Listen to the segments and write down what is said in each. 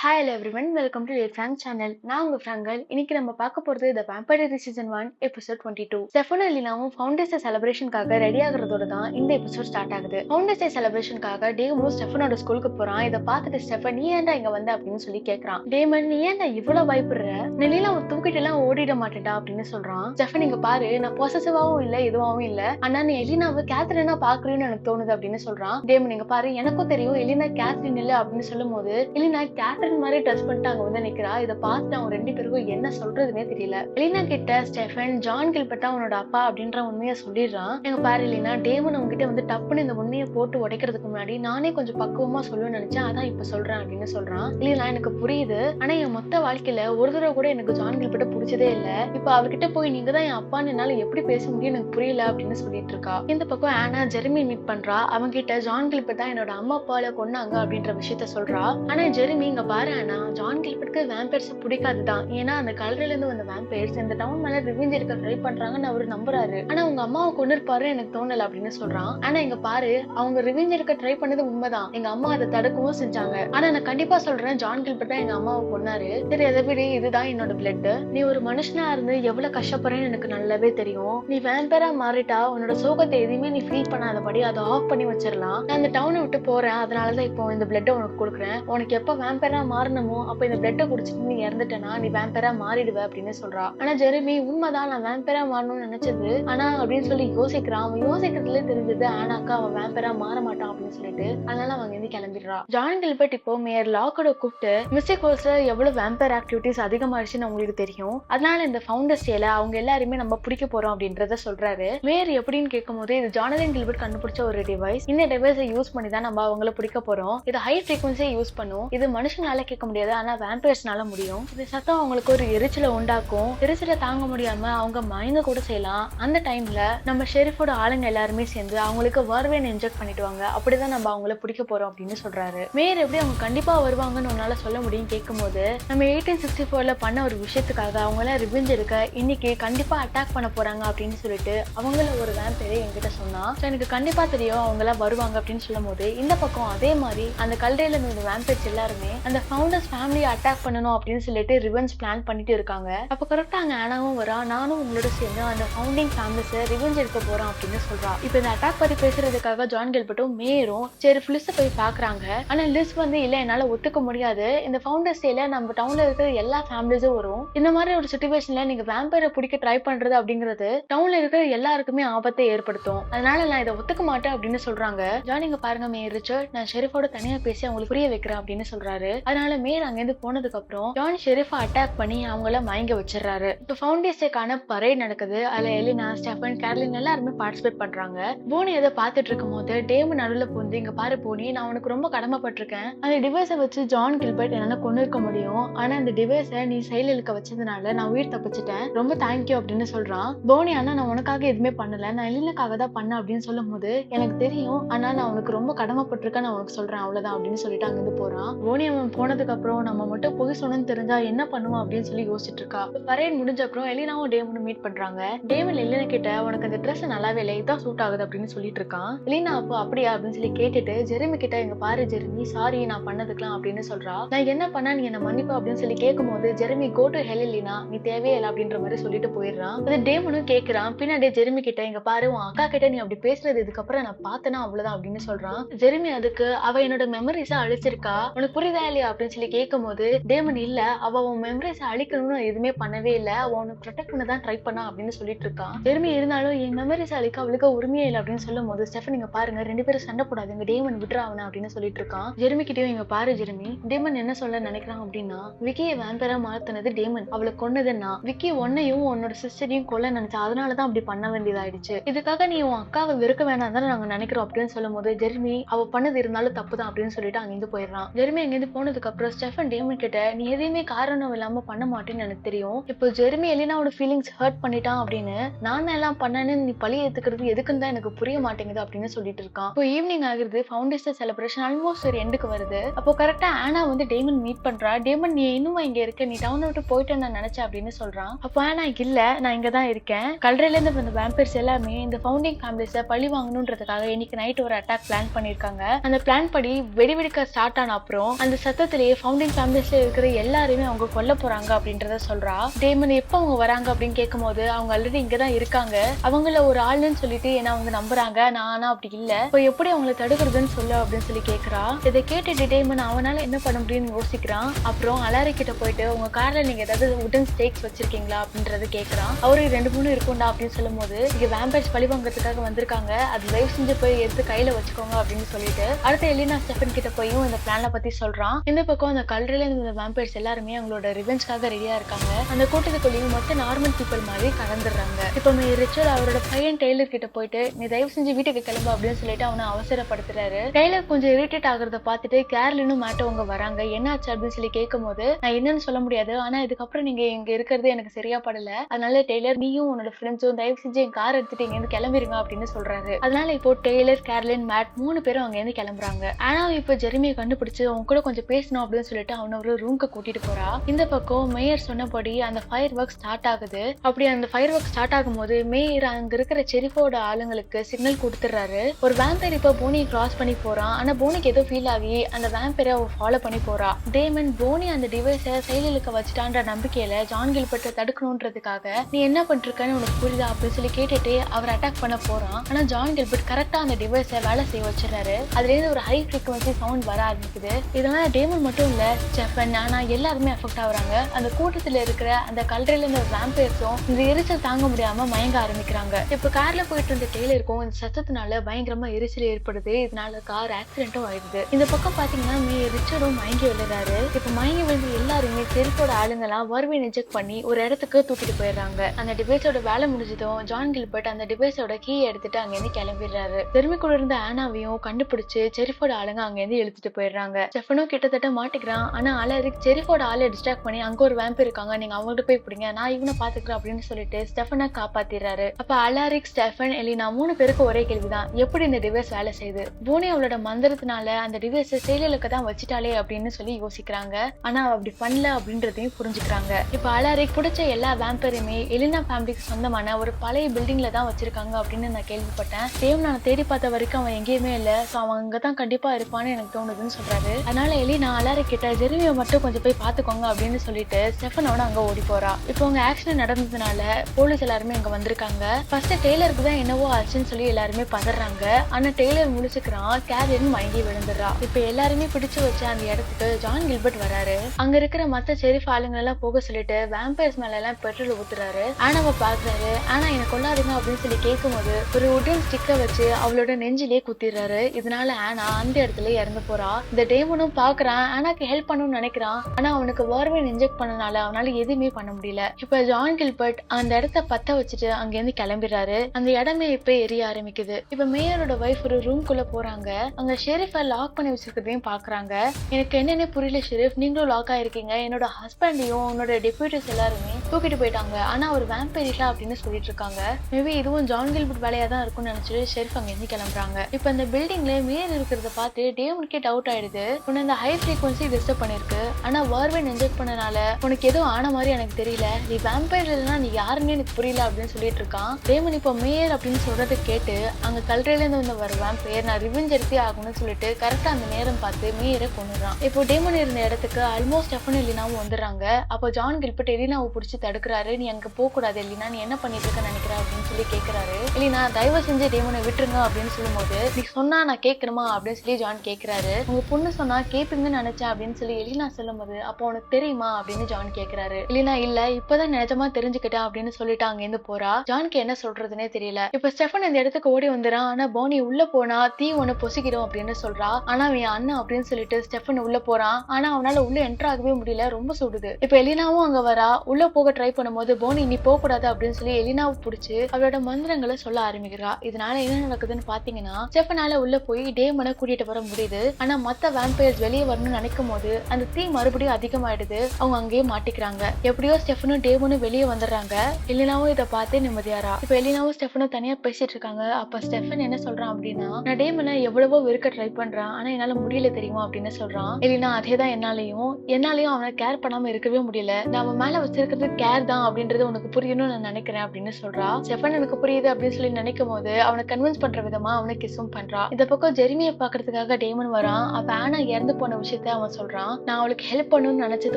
Hi hello everyone welcome to Frank channel நான் உங்க ஃப்ராங்கல் இன்னைக்கு நம்ம பார்க்க போறது the vampire season one episode twenty two Stefan எலினாவும் founders day செலிப்ரேஷனுக்காக ரெடி ஆகிறதோட தான் இந்த எபிசோட் ஸ்டார்ட் ஆகுது. ஃபவுண்டர்ஸ் டே செலிப்ரேஷனுக்காக டேமனும் ஸ்டெஃபனோட ஸ்கூலுக்கு போறான். இதை பார்த்துட்டு ஸ்டெஃபன் நீ ஏன்டா இங்க வந்த? அப்படின்னு சொல்லி கேட்கறான் டேமன் நீ ஏன்டா இவ்வளவு பயப்படுற? நிலையில அவன் தூக்கிட்டு எல்லாம் ஓடிட மாட்டேன்டா அப்படின்னு சொல்றான். ஸ்டெஃபன் இங்க பாரு. நான் பொசசிவாவும் இல்ல இதுவாவும் இல்ல. ஆனா நீ எலினாவை கேத்ரினா பாக்குறேன்னு எனக்கு தோணுது அப்படின்னு சொல்றான். டேமன் இங்க பாரு. எனக்கும் தெரியும். எலினா கேத்ரின் இல்ல அப்படின்னு சொல்லும் போது எலினா கேத்ரின் மாதிரி டச் பண்ணிட்டு அங்க வந்து நிக்கிறா. இதை பார்த்து அவங்க ரெண்டு பேருக்கும் என்ன சொல்றதுனே தெரியல. எலினா கிட்ட ஸ்டெஃபன் ஜான் கில்பர்ட் அவனோட அப்பா அப்படின்ற உண்மையை சொல்லிடுறான். எங்க பாரு இல்லைனா டேமன் உங்ககிட்ட வந்து டப்புன்னு இந்த உண்மையை போட்டு உடைக்கிறதுக்கு முன்னாடி நானே கொஞ்சம் பக்குவமா சொல்லுவேன்னு நினைச்சேன். அதான் இப்ப சொல்றேன் அப்படின்னு சொல்றான். இல்லையா எனக்கு புரியுது. ஆனா என் மொத்த வாழ்க்கையில ஒரு தடவை கூட எனக்கு ஜான் கில்பர்ட்ட பிடிச்சதே இல்ல. இப்ப அவர்கிட்ட போய் நீங்க தான் என் அப்பான்னு என்னால எப்படி பேச முடியும்? எனக்கு புரியல அப்படின்னு சொல்லிட்டு இருக்கா. இந்த பக்கம் ஆனா ஜெர்மி மீட் பண்றா. அவங்க கிட்ட ஜான் கில்பர்ட் தான் என்னோட அம்மா அப்பால கொன்னாங்க அப்படின்ற விஷயத்த சொல்றா. ஆனா ஜெர்மி இங்க பாரு ஆனா ஜான் கில்பர்ட்க்கு பிடிக்காது தான் ஏன்னா அந்த கலர்லேருந்து வந்த வேம்பயர்ஸ் இந்த டவுன் மேல ரிவெஞ்ச் எடுக்க ட்ரை பண்றாங்கன்னு அவர் நம்புறாரு. ஆனா அவங்க அம்மாவை கொண்டு இருப்பாரு எனக்கு தோணல அப்படின்னு சொல்றான். ஆனா இங்க பாரு அவங்க ரிவெஞ்ச் எடுக்க ட்ரை பண்ணது உண்மைதான். எங்க அம்மா அதை தடுக்கவும் செஞ்சாங்க. ஆனா நான் கண்டிப்பா சொல்றேன் ஜான் கில்பர்ட் தான் எங்க அம்மாவை கொன்னாரு. சரி அதை விட இதுதான் என்னோட பிளட் நீ ஒரு மனுஷனா இருந்து எவ்வளவு கஷ்டப்படுறேன்னு எனக்கு நல்லாவே தெரியும். நீ வேம்பேரா மாறிட்டா உன்னோட சோகத்தை எதையுமே நீ ஃபீல் பண்ணாதபடி அதை ஆஃப் பண்ணி வச்சிடலாம் நான் அந்த டவுனை விட்டு போறேன். அதனாலதான் இப்போ இந்த பிளட்டை உனக்கு கொடுக்குறேன். உனக்கு எப்ப வேம்பேரா மாறணுமோ? அப்ப இந்த பிளட்டை குடிச்சிட்டு நீ இறந்துட்டேனா? நீ வேம்பேரா மாறிடுவ அப்படின்னு சொல்றா. ஆனா ஜெருமி உண்மைதான் நான் வேம்பேரா மாறணும்னு நினைச்சது. ஆனா அப்படின்னு சொல்லி யோசிக்கிறான். அவன் யோசிக்கிறதுல தெரிஞ்சது ஆனாக்கா அவன் வேம்பேரா மாற மாட்டான் அப்படின்னு சொல்லிட்டு. அதனால அவங்க இருந்து கிளம்பிடுறா. ஜான் கில்பர்ட் இப்போ மேயர் லாக்கோட கூப்பிட்டு மிஸ்டேக் ஹோல்ஸ்ல எவ்வளவு வேம்பேர் ஆக்டிவிட்டிஸ் அதிகமாயிருச்சுன்னு உங்களுக்கு தெரியும்? அதனால இந்த ஃபவுண்டர்ஸ் டேல அவங்க எல்லாருமே நம்ம பிடிக்க போறோம் அப்படின்றத சொல்றாரு. மேயர் எப்படின்னு கேட்கும்போது இது ஜானதன் கில்பர்ட் கண்டுபிடிச்ச ஒரு டிவைஸ் இந்த டிவைஸை யூஸ் பண்ணி தான் நம்ம அவங்கள பிடிக்க போறோம். இது ஹை ஃப்ரீக்வன்சியை யூஸ் பண்ணும். இது மனுஷனால கேட்க முடியாது. ஆனா வேம்பயர்ஸ்னால முடியும். இது சத்தம் அவங்களுக்கு ஒரு எரிச்சலை உண்டாக்கும். எரிச்சலை தாங்க முடியாம அவங்க மயங்க கூட செய்யலாம். அந்த டைம்ல நம்ம ஷெரீஃபோட ஆளுங்க எல்லாருமே சேர்ந்து அவங்களுக்கு வர்வேன் இன்ஜெக்ட் பண்ணிடுவாங்க. அப்படிதான் நம்ம அவங்கள பிடிக்க போறோம் அப்படின்னு சொல்றாரு. மேயர் எப்படி அவங்க கண்டிப்பா வருவாங்கன்னு உன்னால சொல்ல முடியும் கேட்கும்போது நம்ம எயிட்டீன் சிக்ஸ்டி ஃபோர்ல பண்ண ஒரு விஷயத்துக்காக அவங்களாம் ரிவெஞ்ச் இருக்க இன்னைக்கு கண்டிப்பா அட்டாக் பண்ண போறாங்க அப்படின்னு சொல்லிட்டு அவங்கள ஒரு வேம்பேரே என்கிட்ட சொன்னா எனக்கு கண்டிப்பா தெரியும் அவங்க எல்லாம் வருவாங்க அப்படின்னு சொல்லும் போது இந்த பக்கம் அதே மாதிரி அந்த கல்றையில இருந்த வேம்பேர்ஸ் எல்லாருமே அந்த ஃபவுண்டர்ஸ் ஃபேமிலியை அட்டாக் பண்ணணும் அப்படின்னு சொல்லிட்டு ரிவெஞ்ச் பிளான் பண்ணிட்டு இருக்காங்க. அப்போ கரெக்டாக அங்கே ஆனாவும் வரா நானும் உங்களோட சேர்ந்து அந்த ஃபவுண்டிங் ஃபேமிலிஸை ரிவெஞ்ச் எடுக்க போறோம் அப்படின்னு சொல்றா. இப்போ இந்த அட்டாக் பத்தி பேசுறதுக்காக ஜான் கெல்பட்டும் மேரும் சரி ஃபிலிஸ போய் பாக்குறாங்க. ஆனா லிஸ் வந்து இல்ல என்னால ஒத்துக்க முடியாது. இந்த ஃபவுண்டர்ஸ் டேல நம்ம டவுன்ல இருக்கிற எல்லா ஃபேமிலிஸும் வரும். இந்த மாதிரி ஒரு சுச்சுவேஷன்ல நீங்க வேம்பயரை பிடிக்க ட்ரை பண்றது அப்படிங்கிறது டவுன்ல இருக்கிற எல்லாருக்குமே ஆபத்தை ஏற்படுத்தும். அதனால நான் இதை ஒத்துக்க மாட்டேன் அப்படின்னு சொல்றாங்க. ஜான் இங்க பாருங்க மேயர் ரிச்சர்ட். நான் ஷெரிஃபோட தனியா பேசி அவங்களுக்கு புரிய வைக்கிறேன் அப்படின்னு சொல்றாரு. அதனால மேயர் அங்கிருந்து போனதுக்கு அப்புறம் ஜான் ஷெரீஃபை அட்டாக் பண்ணி அவங்கள மயங்க வச்சிடறாரு. இப்போ ஃபவுண்டேஷனுக்கான பரேட் நடக்குது. அதுல எலினா ஸ்டெஃபன் கேர்லின் எல்லாருமே பார்ட்டிசிபேட் பண்றாங்க. போனி அதை பார்த்துட்டு இருக்கும் போது டேமு நடுவில் போந்து இங்க பாரு போனி நான் உனக்கு ரொம்ப கடமைப்பட்டிருக்கேன். அந்த டிவைஸை வச்சு ஜான் கில்பர்ட் என்னால கொண்டு இருக்க முடியும். ஆனா அந்த டிவைஸை நீ செயல் இழுக்க வச்சதுனால நான் உயிர் தப்பிச்சிட்டேன். ரொம்ப தேங்க்யூ அப்படின்னு சொல்றான். போனி ஆனா நான் உனக்காக எதுவுமே பண்ணல. நான் எலினுக்காக தான் பண்ண அப்படின்னு சொல்லும் போது எனக்கு தெரியும். ஆனா நான் உனக்கு ரொம்ப கடமைப்பட்டிருக்கேன். நான் உனக்கு சொல்றேன். அவ்வளவுதான் அப்படின்னு சொல்லிட்டு அங்கிருந்து போறான். போனி அவன் போனதுக்கு அப்புறம் நம்ம மட்டும் பொய் சொன்னு தெரிஞ்சா என்ன பண்ணுவோம் அப்படின்னு சொல்லி யோசிச்சுட்டு இருக்கா. பரேட் முடிஞ்ச அப்புறம் எலினாவும் டேமனும் மீட் பண்றாங்க. டேமன் எலினா கிட்ட உனக்கு அந்த ட்ரெஸ் நல்லாவே இல்லை இதான் சூட் ஆகுது அப்படின்னு சொல்லிட்டு இருக்கான். எலினா அப்போ அப்படியா அப்படின்னு சொல்லி கேட்டுட்டு ஜெருமி கிட்ட எங்க பாரு ஜெருமி சாரி நான் பண்ணதுக்கலாம் அப்படின்னு சொல்றா. நான் என்ன பண்ணா நீ என்ன மன்னிப்பு? அப்படின்னு சொல்லி கேட்கும்போது ஜெருமி கோ டு ஹெல் இல்லைனா நீ தேவையே இல்லை அப்படின்ற மாதிரி சொல்லிட்டு போயிடுறான். அது டேமனும் கேட்கிறான் பின்னாடி ஜெருமி கிட்ட எங்க பாரு உன் அக்கா கிட்ட நீ அப்படி பேசுறது இதுக்கப்புறம் நான் பார்த்தேன்னா அவ்வளவுதான் அப்படின்னு சொல்றான். ஜெருமி அதுக்கு அவ என்னோட மெமரிஸ அழிச்சிருக்கா. உனக்கு புரியுதா இல்லையா? அப்படின்னு சொல்லி கேட்கும்போது டேமன் இல்ல அவ உன் மெமரிஸ் அழிக்கணும்னு எதுவுமே பண்ணவே இல்ல. அவ உனக்கு ப்ரொடெக்ட் பண்ண தான் ட்ரை பண்ணா அப்படின்னு சொல்லிட்டு இருக்கான் ஜெருமி இருந்தாலும் என் மெமரிஸ் அழிக்க அவளுக்கு உரிமையே இல்லை அப்படின்னு சொல்லும் போது ஸ்டெஃபன் இங்க பாருங்க ரெண்டு பேரும் சண்டை போடாதுங்க. டேமன் விட்டுற அவனை அப்படின்னு சொல்லிட்டு இருக்கான் ஜெருமி கிட்டயும் இங்க பாரு ஜெருமி. டேமன் என்ன சொல்ல நினைக்கிறான் அப்படின்னா விக்கியை வேம்பரா மாத்துனது டேமன் அவளை கொன்னதுன்னா விக்கி உன்னையும் உன்னோட சிஸ்டரையும் கொல்ல நினைச்சா அதனாலதான் அப்படி பண்ண வேண்டியதாயிடுச்சு. இதுக்காக நீ உன் அக்காவை வெறுக்க வேணாம் தானே நாங்க நினைக்கிறோம் அப்படின்னு சொல்லும் போது ஜெர்மி அவ பண்ணது இருந்தாலும் தப்பு தான் அப்படின்னு சொல்லிட்டு அங்கிருந்து போயிடுறான். ஜெர்மி அங்கிருந்து போனதுக்கு அப்புறம் ஸ்டெஃபன் டேமன் கிட்ட நீ எதையுமே காரணம் இல்லாம பண்ண மாட்டேன்னு எனக்கு தெரியும். இப்போ ஜெர்மி எலினாவோட ஃபீலிங்ஸ் ஹர்ட் பண்ணிட்டான் அப்படின்னு நான் தான் எல்லாம் பண்ணேன்னு நீ பழி ஏத்துக்கிறது எதுக்குன்னு தான் எனக்கு புரிய மாட்டேங்குது அப்படின்னு சொல்லிட்டு இருக்கான். இப்போ ஈவினிங் ஆகுது ஃபவுண்டேஷன் செலிப்ரேஷன் ஆல்மோஸ்ட் ஒரு எண்டுக்கு வருது. அப்போ கரெக்டா ஆனா வந்து டேமன் மீட் பண்றா. டேமன் நீ இன்னும் இங்க இருக்க? நீ டவுன் விட்டு போயிட்டேன்னு நான் நினைச்சேன் அப்படின்னு சொல்றான். அப்போ ஆனா இல்ல நான் இங்க தான் இருக்கேன். கல்றையில இருந்து வந்த வேம்பர்ஸ் எல்லாமே இந்த ஃபவுண்டிங் ஃபேமிலிஸ பழி வாங்கணுன்றதுக்காக இன்னைக்கு நைட் ஒரு அட்டாக் பிளான் பண்ணிருக்காங்க. அந்த பிளான் படி வெடி வெடிக்க ஸ்டார்ட் ஆன அப்புறம் அந்த சத்தத்தை உலகத்திலேயே ஃபவுண்டிங் ஃபேமிலிஸ்ல இருக்கிற எல்லாருமே அவங்க கொல்ல போறாங்க அப்படின்றத சொல்றா. டேமன் எப்ப அவங்க வராங்க அப்படின்னு கேட்கும்போது அவங்க ஆல்ரெடி இங்கதான் இருக்காங்க. அவங்கள ஒரு ஆளுன்னு சொல்லிட்டு ஏன்னா அவங்க நம்புறாங்க. நான் ஆனா அப்படி இல்ல. இப்போ எப்படி அவங்கள தடுக்கிறதுன்னு சொல்லு அப்படின்னு சொல்லி கேக்குறா. இதை கேட்டுட்டு டேமன் அவனால என்ன பண்ண முடியும்னு யோசிக்கிறான். அப்புறம் அலாரி கிட்ட போயிட்டு உங்க கார்ல நீங்க ஏதாவது உடன் ஸ்டேக்ஸ் வச்சிருக்கீங்களா? அப்படின்றது கேக்குறான் அவரு ரெண்டு மூணு இருக்கும்டா அப்படின்னு சொல்லும்போது இங்க வேம்பர்ஸ் பழி வாங்குறதுக்காக வந்திருக்காங்க. அது தயவு செஞ்சு போய் எடுத்து கையில வச்சுக்கோங்க அப்படின்னு சொல்லிட்டு அடுத்து எலினா ஸ்டெஃபன் கிட்ட போயும் இந்த பிளான பத்தி சொல்றான். இந்த பக்கம் அந்த கல்றையில இருந்த வேம்பர்ஸ் எல்லாருமே அவங்களோட ரிவெஞ்ச்காக ரெடியா இருக்காங்க. அந்த கூட்டத்துக்குள்ளேயும் மொத்த நார்மல் பீப்புள் மாதிரி கலந்துடுறாங்க. இப்போ ரிச்சர்ட் அவரோட பையன் டெய்லர் கிட்ட போயிட்டு நீ தயவு செஞ்சு வீட்டுக்கு கிளம்பு அப்படின்னு சொல்லிட்டு அவனை அவசரப்படுத்துறாரு. டெய்லர் கொஞ்சம் இரிட்டேட் ஆகுறத பார்த்துட்டு கேர்லினும் மேட்டோ அவங்க வராங்க. என்னாச்சு? அப்படின்னு சொல்லி கேட்கும் போது நான் என்னன்னு சொல்ல முடியாது. ஆனா இதுக்கப்புறம் நீங்க இங்க இருக்கிறது எனக்கு சரியா படல. அதனால டெய்லர் நீயும் உன்னோட ஃப்ரெண்ட்ஸும் தயவு செஞ்சு என் கார் எடுத்துட்டு இங்க இருந்து கிளம்பிருங்க அப்படின்னு சொல்றாரு. அதனால இப்போ டெய்லர் கேர்லின் மேட் மூணு பேரும் அங்க இருந்து கிளம்புறாங்க. ஆனா இப்போ ஜெர்மியை கண்டுபிடிச்சு அவங்க கூட கொஞ்சம் பேசணும் அப்படின்னு சொல்லிட்டு அவனை ஒரு ரூம்க்கு கூட்டிட்டு போறா. இந்த பக்கம் மேயர் சொன்னபடி அந்த ஃபயர் ஒர்க் ஸ்டார்ட் ஆகுது. அப்படி அந்த ஃபயர் ஒர்க் ஸ்டார்ட் ஆகும்போது மேயர் அங்க இருக்கிற செரிஃபோட ஆளுங்களுக்கு சிக்னல் கொடுத்துறாரு ஒரு வேம்பேர் இப்போ போனியை கிராஸ் பண்ணி போறான். ஆனா போனிக்கு ஏதோ ஃபீல் ஆகி அந்த வேம்பேரை அவ ஃபாலோ பண்ணி போறா. டேமன் போனி அந்த டிவைஸை செயலிலுக்க வச்சுட்டான்ற நம்பிக்கையில ஜான் கில்பர்ட்டை தடுக்கணுன்றதுக்காக நீ என்ன பண்ணிருக்கன்னு உனக்கு புரியுதா? அப்படின்னு சொல்லி கேட்டுட்டு அவர் அட்டாக் பண்ண போறான். ஆனா ஜான் கில்பர்ட் கரெக்டா அந்த டிவைஸை வேலை செய்ய வச்சிடறாரு. அதுல இருந்து ஒரு ஹை ஃப்ரீக்வன்சி சவுண்ட் வர ஆரம்பிக்குது. இதெல்லாம் டேமன் மட்டும் இல்ல ஜப்பான் நானா எல்லாருமே அஃபெக்ட் ஆகுறாங்க. அந்த கூட்டத்துல இருக்கிற அந்த கல்றையில இருந்த வேம்பயர்ஸும் இந்த எரிச்சல் தாங்க முடியாம மயங்க ஆரம்பிக்கிறாங்க. இப்ப கார்ல போயிட்டு இருந்த டெய்லருக்கும் இந்த சத்தத்தினால பயங்கரமா எரிச்சல் ஏற்படுது. இதனால கார் ஆக்சிடென்ட்டும் ஆயிடுது. இந்த பக்கம் பாத்தீங்கன்னா மே ரிச்சர்டும் மயங்கி விழுறாரு. இப்ப மயங்கி விழுந்து எல்லாருமே செருப்போட ஆளுங்கெல்லாம் வறுமையை இன்ஜெக்ட் பண்ணி ஒரு இடத்துக்கு தூக்கிட்டு போயிடுறாங்க. அந்த டிவைஸோட வேலை முடிஞ்சதும் ஜான் கில்பர்ட் அந்த டிவைஸோட கீ எடுத்துட்டு அங்கேருந்து கிளம்பிடுறாரு. பெருமை கூட இருந்த ஆனாவையும் கண்டுபிடிச்சு செரிஃபோட ஆளுங்க அங்க எழுத்துட்டு போயிடுறாங்க. செஃபனும் கிட்டத்தட்ட மாட்டிக்கிறான். ஆனால் அலரிக் செரிஃபோட ஆளை டிஸ்ட்ராக்ட் பண்ணி அங்கே ஒரு வேம்பு இருக்காங்க. நீங்கள் அவங்கள்ட்ட போய் பிடிங்க. நான் இவனை பார்த்துக்கிறேன் அப்படின்னு சொல்லிட்டு ஸ்டெஃபனை காப்பாத்திடுறாரு. அப்போ அலாரிக் ஸ்டெஃபன் எலினா மூணு பேருக்கு ஒரே கேள்விதான். எப்படி இந்த டிவைஸ் வேலை செய்யுது? போனி அவளோட மந்திரத்தினால அந்த டிவைஸை செயலுக்கு தான் வச்சுட்டாலே அப்படின்னு சொல்லி யோசிக்கிறாங்க. ஆனா அவ அப்படி பண்ணல அப்படின்றதையும் புரிஞ்சுக்கிறாங்க. இப்போ அலாரிக் பிடிச்ச எல்லா வேம்பரையுமே எலினா ஃபேமிலிக்கு சொந்தமான ஒரு பழைய பில்டிங்ல தான் வச்சிருக்காங்க அப்படின்னு நான் கேள்விப்பட்டேன். சேம் நான் தேடி பார்த்த வரைக்கும் அவன் எங்கேயுமே இல்லை. ஸோ அவன் அங்கே தான் கண்டிப்பாக இருப்பான்னு எனக்கு தோணுதுன்னு சொல்றாரு. அதனால எலினா அலாரிக் கிட்ட ஜெருமியை மட்டும் கொஞ்சம் போய் பார்த்துக்கோங்க அப்படின்னு சொல்லிட்டு ஸ்டெஃபனோட அங்கே ஓடி போறா. இப்போ உங்க ஆக்சிடென்ட் நடந்ததுனால போலீஸ் எல்லாருமே அங்கே வந்திருக்காங்க. ஃபர்ஸ்ட் டெய்லருக்கு தான் என்னவோ ஆச்சுன்னு சொல்லி எல்லாருமே பதறாங்க. ஆனால் டெய்லர் முடிச்சுக்கிறான் கேரியன் மயங்கி விழுந்துடுறா. இப்போ எல்லாருமே பிடிச்சு வச்ச அந்த இடத்துக்கு ஜான் கில்பர்ட் வராரு. அங்க இருக்கிற மற்ற செரிஃப் ஆளுங்களெல்லாம் போக சொல்லிட்டு வேம்பயர்ஸ் மேல எல்லாம் பெட்ரோல் ஊத்துறாரு. ஆனாவை பாக்குறாரு. ஆனா என்ன கொள்ளாதுங்க அப்படின்னு சொல்லி கேட்கும்போது ஒரு உடன் ஸ்டிக்கை வச்சு அவளோட நெஞ்சிலே குத்திடுறாரு. இதனால ஆனா அந்த இடத்துல இறந்து போறா. இந்த டேமனும் பாக்குறான். ஆனாக்கு ஹெல்ப் பண்ணணும்னு நினைக்கிறான். ஆனா அவனுக்கு வார்வன் இன்ஜெக்ட் பண்ணனால அவனால எதுவுமே பண்ண முடியல. இப்ப ஜான் கில்பர்ட் அந்த இடத்த பத்த வச்சுட்டு அங்க இருந்து கிளம்பிடுறாரு. அந்த இடமே இப்ப எரிய ஆரம்பிக்குது. இப்ப மேயரோட ஒய்ஃப் ஒரு ரூம்குள்ள போறாங்க. அங்க ஷெரீஃப லாக் பண்ணி வச்சிருக்கிறதையும் பாக்குறாங்க. எனக்கு என்னென்ன புரியல ஷெரீஃப் நீங்களும் லாக் ஆயிருக்கீங்க. என்னோட ஹஸ்பண்டையும் உன்னோட டெபியூட்டிஸ் எல்லாருமே தூக்கிட்டு போயிட்டாங்க. ஆனா அவர் வேம்பரிஷா அப்படின்னு சொல்லிட்டு இருக்காங்க. மேபி இதுவும் ஜான் கில்பர்ட் வேலையா தான் இருக்கும்னு நினைச்சிட்டு ஷெரீஃப் அங்க இருந்து கிளம்புறாங்க. இப்ப அந்த பில்டிங்ல மேயர் இருக்கிறத பார்த்து டேவனுக்கே டவுட் ஆயிடுது. உன்னை இந்த ஹை ஃப்ரீக்வன்சி டிஸ்டர்ப் பண்ணிருக்கு. ஆனா வார்வன் இன்ஜெக்ட் பண்ணனால உனக்கு எதுவும் ஆன மாதிரி எனக்கு தெரியல. நீ வேம்பயர் இல்லைன்னா நீ யாருன்னு எனக்கு புரியல அப்படின்னு சொல்லிட்டு இருக்கான். டேமன் இப்போ மேயர் அப்படின்னு சொல்றதை கேட்டு அங்க கல்றையில இருந்து வந்த வர வேம்பயர் நான் ரிவெஞ்ச் எடுத்தே ஆகணும்னு சொல்லிட்டு கரெக்டா அந்த நேரம் பார்த்து மேயரை கொண்டுறான் இப்போ டேமன் இருந்த இடத்துக்கு ஆல்மோஸ்ட் ஸ்டெஃபன் எலினாவும் வந்துடுறாங்க. அப்போ ஜான் கில்பட் எலினாவை பிடிச்சி தடுக்கிறாரு. நீ அங்க போகக்கூடாது கூடாது எலினா நீ என்ன பண்ணிட்டு இருக்க நினைக்கிற அப்படின்னு சொல்லி கேக்குறாரு. எலினா தயவு செஞ்சு டேமனை விட்டுருங்க அப்படின்னு சொல்லும்போது நீ சொன்னா நான் கேட்கணுமா அப்படின்னு சொல்லி ஜான் கேட்கிறாரு உங்க பொண்ணு சொன்னா கேப்பீங்கன்னு நினைச்சேன் அப்படின்னு சொல்லி எலினா சொல்லும்போது அப்போ உனக்கு தெரியுமா அப்படின்னு ஜான் கேக்குறாரு. எலினா இல்ல இப்பதான் நிஜமா தெரிஞ்சுக்கிட்டேன் அப்படின்னு சொல்லிட்டு அங்க இருந்து போறா. ஜான்க்கு என்ன சொல்றதுன்னே தெரியல. இப்ப ஸ்டெஃபன் இந்த இடத்துக்கு ஓடி வந்துறான். ஆனா போனி உள்ள போனா தீ ஒண்ணு பொசிக்கிறோம் அப்படின்னு சொல்றா. ஆனா அவன் என் அண்ணன் அப்படின்னு சொல்லிட்டு ஸ்டெஃபன் உள்ள போறான். ஆனா அவனால உள்ள என்டர் ஆகவே முடியல. ரொம்ப சுடுது. இப்ப எலினாவும் அங்க வரா. உள்ள போக ட்ரை பண்ணும்போது போனி நீ போக கூடாது அப்படின்னு சொல்லி எலினாவை பிடிச்சி அவளோட மந்திரங்களை சொல்ல ஆரம்பிக்கிறா. இதனால என்ன நடக்குதுன்னு பாத்தீங்கன்னா ஸ்டெஃபனால உள்ள போய் டேமனை கூட்டிட்டு வர முடியுது. ஆனா மத்த வேம்பயர்ஸ் வெளியே வரணும் அப்படின்னு நினைக்கும் போது அந்த தீ மறுபடியும் அதிகமாயிடுது. அவங்க அங்கேயே மாட்டிக்கிறாங்க. எப்படியோ ஸ்டெஃபனும் டேமனும் வெளியே வந்துடுறாங்க. எலினாவும் இதை பார்த்து நிம்மதியாரா இப்ப எலினாவும் ஸ்டெஃபனும் தனியா பேசிட்டு இருக்காங்க. அப்ப ஸ்டெஃபன் என்ன சொல்றான் அப்படின்னா நான் டேமனை எவ்வளவோ வெறுக்க ட்ரை பண்றான். ஆனா என்னால முடியல தெரியுமா? அப்படின்னு சொல்றான். எலினா அதேதான் என்னாலையும். என்னாலையும் அவனை கேர் பண்ணாம இருக்கவே முடியல. நம்ம மேல வச்சிருக்கிறது கேர் தான் அப்படின்றது உனக்கு புரியணும்னு நான் நினைக்கிறேன் அப்படின்னு சொல்றா. ஸ்டெஃபன் எனக்கு புரியுது அப்படின்னு சொல்லி நினைக்கும் போது அவனை கன்வின்ஸ் பண்ற விதமா அவனை கிசும் பண்றா. இந்த பக்கம் ஜெரிமியை பாக்குறதுக்காக டேமன் வரான். அப்ப ஆனா இறந்து போன விஷயத்த விஷயத்த அவன் சொல்றான். நான் அவளுக்கு ஹெல்ப் பண்ணணும்னு நினைச்சது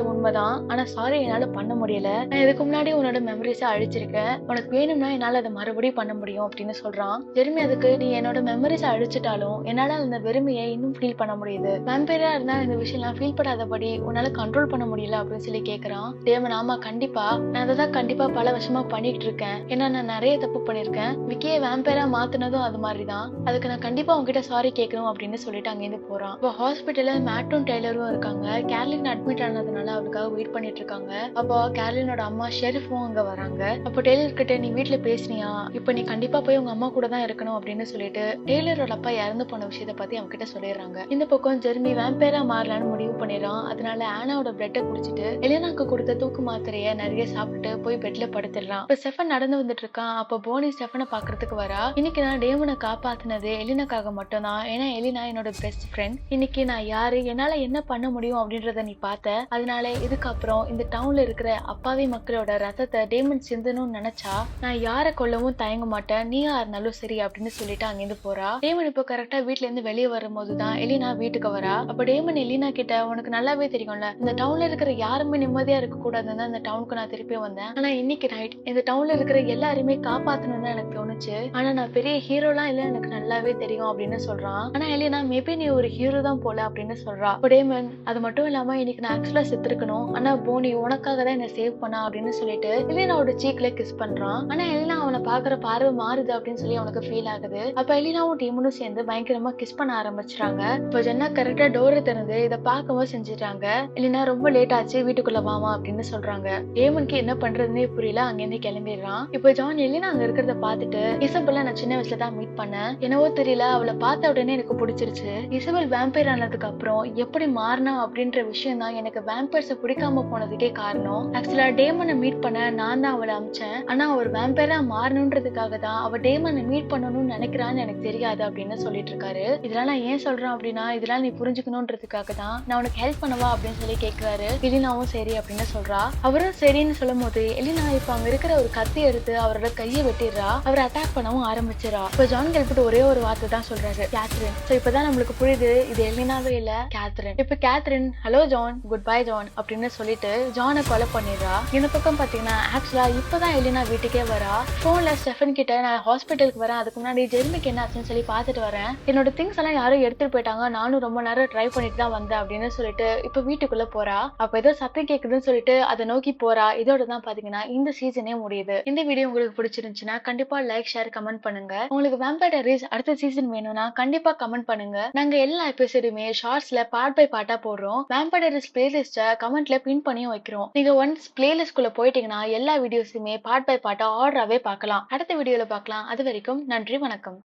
உண்மைதான். ஆனா சாரி என்னால பண்ண முடியல. நான் இதுக்கு முன்னாடி உன்னோட மெமரிஸை அழிச்சிருக்கேன். உனக்கு வேணும்னா என்னால அதை மறுபடியும் பண்ண முடியும் அப்படின்னு சொல்றான். ஜெர்மி அதுக்கு நீ என்னோட மெமரிஸை அழிச்சிட்டாலும் என்னால அந்த வெறுமையை இன்னும் ஃபீல் பண்ண முடியுது. வேம்பையரா இருந்தா இந்த விஷயம்லாம் ஃபீல் பண்ணாதபடி உன்னால கண்ட்ரோல் பண்ண முடியல அப்படின்னு சொல்லி கேக்குறான். தேவன் ஆமா கண்டிப்பா. நான் அதை தான் கண்டிப்பா பல வருஷமா பண்ணிட்டு இருக்கேன். ஏன்னா நான் நிறைய தப்பு பண்ணிருக்கேன். விக்கியை வேம்பையரா மாத்தினதும் அது மாதிரிதான். அதுக்கு நான் கண்டிப்பா உங்ககிட்ட சாரி கேட்கணும் அப்படின்னு சொல்லிட்டு அங்கேருந்து போறான். இப்போ ஹாஸ்பிட்டல்ல மேட்டும் டெய்லரும் இருக்காங்க. கேர்லின் அட்மிட் ஆனதுனால அவளுக்காக வெயிட் பண்ணிட்டு இருக்காங்க அப்போ கேர்லினோட அம்மா ஷெரிஃபும் அங்க வராங்க. அப்போ டெய்லர் கிட்ட நீ வீட்டுல பேசுனியா? இப்போ நீ கண்டிப்பா போய் உங்க அம்மா கூட தான் இருக்கணும் அப்படின்னு சொல்லிட்டு டெய்லரோட அப்பா இறந்து போன விஷயத்த பத்தி அவங்க கிட்ட சொல்லிடுறாங்க. இந்த பக்கம் ஜெர்மி வேம்பேரா மாறலான்னு முடிவு பண்ணிடுறான். அதனால ஆனாவோட பிளட்டை குடிச்சிட்டு எலினாக்கு கொடுத்த தூக்கு மாத்திரைய நிறைய சாப்பிட்டு போய் பெட்ல படுத்துடுறான். இப்ப செஃபன் நடந்து வந்துட்டு இருக்கான் அப்போ போனி ஸ்டெஃபனை பாக்குறதுக்கு வரா. இன்னைக்கு நான் டேமனை காப்பாத்தினது எலினாக்காக மட்டும்தான். ஏன்னா எலினா என்னோட பெஸ்ட் ஃப்ரெண்ட் இன்னைக்கு நான் யாரு? என்னால என்ன பண்ண முடியும் அப்படின்றத நீ பார்த்த? அதனால இதுக்கப்புறம் இந்த டவுன்ல இருக்கிற அப்பாவி மக்களோட ரத்தத்தை டேமன் சிந்தணும்னு நினைச்சா நான் யாரை கொல்லவும் தயங்க மாட்டேன். நீ இருந்தாலும் சரி அப்படின்னு சொல்லிட்டு அங்கிருந்து போறா. டேமன் இப்போ கரெக்டா வீட்ல இருந்து வெளியே வரும்போது தான் எலினா வீட்டுக்கு வரா. அப்ப டேமன் எலினா கிட்ட உனக்கு நல்லாவே தெரியும்ல இந்த டவுன்ல இருக்கிற யாருமே நிம்மதியா இருக்க கூடாதுன்னு அந்த டவுனுக்கு நான் திருப்பி வந்தேன். ஆனா இன்னைக்கு நைட் இந்த டவுன்ல இருக்கிற எல்லாருமே காப்பாத்தணும்னு எனக்கு தோணுச்சு. ஆனா நான் பெரிய ஹீரோலாம் இல்ல எனக்கு நல்லாவே தெரியும் அப்படின்னு சொல்றான். ஆனா எலினா மேபி நீ ஒரு ஹீரோ தான் போல அப்படின்னு சொல்றா. பட் பிரேமன் அது மட்டும் இல்லாம இன்னைக்கு நான் ஆக்சுவலா செத்துருக்கணும். ஆனா போனி உனக்காக தான் என்ன சேவ் பண்ணா அப்படின்னு சொல்லிட்டு எலினாவோட சீக்ல கிஸ் பண்றான். ஆனா எலினா அவனை பாக்குற பார்வை மாறுது அப்படின்னு சொல்லி அவனுக்கு ஃபீல் ஆகுது. அப்ப எலினாவும் டீமனும் சேர்ந்து பயங்கரமா கிஸ் பண்ண ஆரம்பிச்சிட்டாங்க இப்போ ஜென்னா கரெக்டா டோரை திறந்து இதை பார்க்கவும் செஞ்சுட்டாங்க எலினா ரொம்ப லேட் ஆச்சு வீட்டுக்குள்ள வாமா அப்படின்னு சொல்றாங்க. டேமனுக்கு என்ன பண்றதுன்னே புரியல. அங்கிருந்து கிளம்பிடுறான். இப்போ ஜான் எலினா அங்க இருக்கிறத பார்த்துட்டு இசபெல்ல நான் சின்ன வயசுல தான் மீட் பண்ணேன். என்னவோ தெரியல. அவளை பார்த்த உடனே எனக்கு பிடிச்சிருச்சு. இசபெல் வேம்பையர் ஆனதுக்கு அப்புறம் எப்படி மாறினா அப்படின்ற விஷயம் தான் எனக்கு வேம்பர்ஸை பிடிக்காம போனதுக்கே காரணம். ஆக்சுவலா டேமனை மீட் பண்ண நான் தான் அவளை அமிச்சேன். ஆனா அவர் வேம்பரா மாறணுன்றதுக்காக தான் அவ டேமனை மீட் பண்ணணும்னு நினைக்கிறான்னு எனக்கு தெரியாது அப்படின்னு சொல்லிட்டு இருக்காரு. இதெல்லாம் நான் ஏன் சொல்றேன் அப்படின்னா இதெல்லாம் நீ புரிஞ்சுக்கணுன்றதுக்காக தான் நான் உனக்கு ஹெல்ப் பண்ணவா அப்படின்னு சொல்லி கேட்கிறாரு எலினாவும் சரி அப்படின்னு சொல்றா. அவரும் சரின்னு சொல்லும் போது எலினா இப்ப அங்க இருக்கிற ஒரு கத்தி எடுத்து அவரோட கையை வெட்டிடுறா. அவர் அட்டாக் பண்ணவும் ஆரம்பிச்சிடா இப்ப ஜான் கெல்பிட் ஒரே ஒரு வார்த்தை தான் சொல்றாரு கேத்ரின் சோ இப்பதான் நம்மளுக்கு புரியுது இது எலினாவே இல்ல கேத்ரின் இப்ப Katherine hello John good bye John அப்படின்னு சொல்லிட்டு ஜானை கொலை பண்ணிடுறா. இந்த பக்கம் பாத்தீங்கன்னா ஆக்சுவலா இப்பதான் எலினா வீட்டுக்கே வரா. போன்ல ஸ்டெஃபன் கிட்ட நான் ஹாஸ்பிட்டலுக்கு வரேன். அதுக்கு முன்னாடி ஜெர்மிக்கு என்ன ஆச்சுன்னு சொல்லி பார்த்துட்டு வரேன். என்னோட திங்ஸ் எல்லாம் யாரும் எடுத்துட்டு போயிட்டாங்க. நானும் ரொம்ப நேரம் ட்ரை பண்ணிட்டு தான் வந்தேன். அப்படின்னு சொல்லிட்டு இப்ப வீட்டுக்குள்ள போறா. அப்ப ஏதோ சத்தம் கேக்குதுன்னு சொல்லிட்டு அதை நோக்கி போறா. இதோட தான் பாத்தீங்கன்னா இந்த சீசனே முடியுது. இந்த வீடியோ உங்களுக்கு பிடிச்சிருந்துச்சுன்னா கண்டிப்பா லைக் ஷேர் கமெண்ட் பண்ணுங்க. உங்களுக்கு வேம்பையர் டைரிஸ் அடுத்த சீசன் வேணும்னா கண்டிப்பா கமெண்ட் பண்ணுங்க. நாங்க எல்லா எபிசோடுமே ஷார்ட்ஸ்ல பார்ட் பை பாட்டா போடுறோம். வேம்பையர் டைரிஸ் பிளேலிஸ்ட கமெண்ட்ல பின் பண்ணியும் வைக்கிறோம். நீங்க ஒன்ஸ் பிளேலிஸ்ட் குள்ள போயிட்டீங்கன்னா எல்லா வீடியோஸுமே பாட் பை பாட்டா ஆர்டராவே பார்க்கலாம். அடுத்த வீடியோல பார்க்கலாம். அது வரைக்கும் நன்றி வணக்கம்.